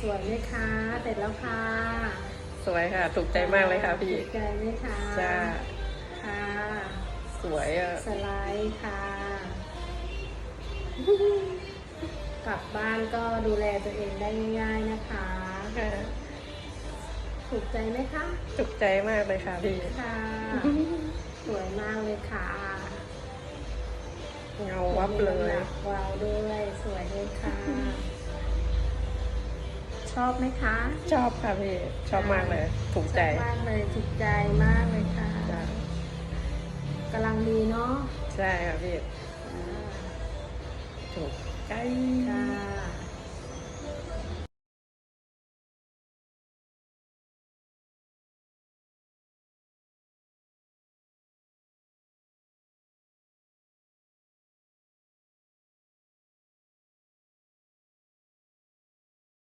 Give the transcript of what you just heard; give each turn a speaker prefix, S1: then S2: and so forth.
S1: สวยไหมคะเสร็จแล้วค่ะ
S2: สวยค่ะ ถูกใจมากเลยค่ะพี่
S1: ถูกใจไหมคะ
S2: จ้า
S1: ค่ะ
S2: สวยอะ
S1: สไลด์ค่ะ กลับบ้านก็ดูแลตัวเองได้ง่ายๆนะคะ ถูกใจไหมคะ
S2: ถูกใจมากเลยค่ะพี่
S1: ค่ะ สวยมากเลยค่ะ
S2: เงาวับเลย
S1: วาวด้วย สวยเลยค่ะ ชอบไหมคะ
S2: ชอบค่ะพี่ ชอบมากเลย ถูกใจ
S1: ชอบมากเลยถูกใจมากเลยค่ะ
S2: จ้ะ
S1: กำลังดีเนาะ
S2: ใช่ค่ะพี่
S1: อ่า
S2: ถูกใจ
S1: ค่ะ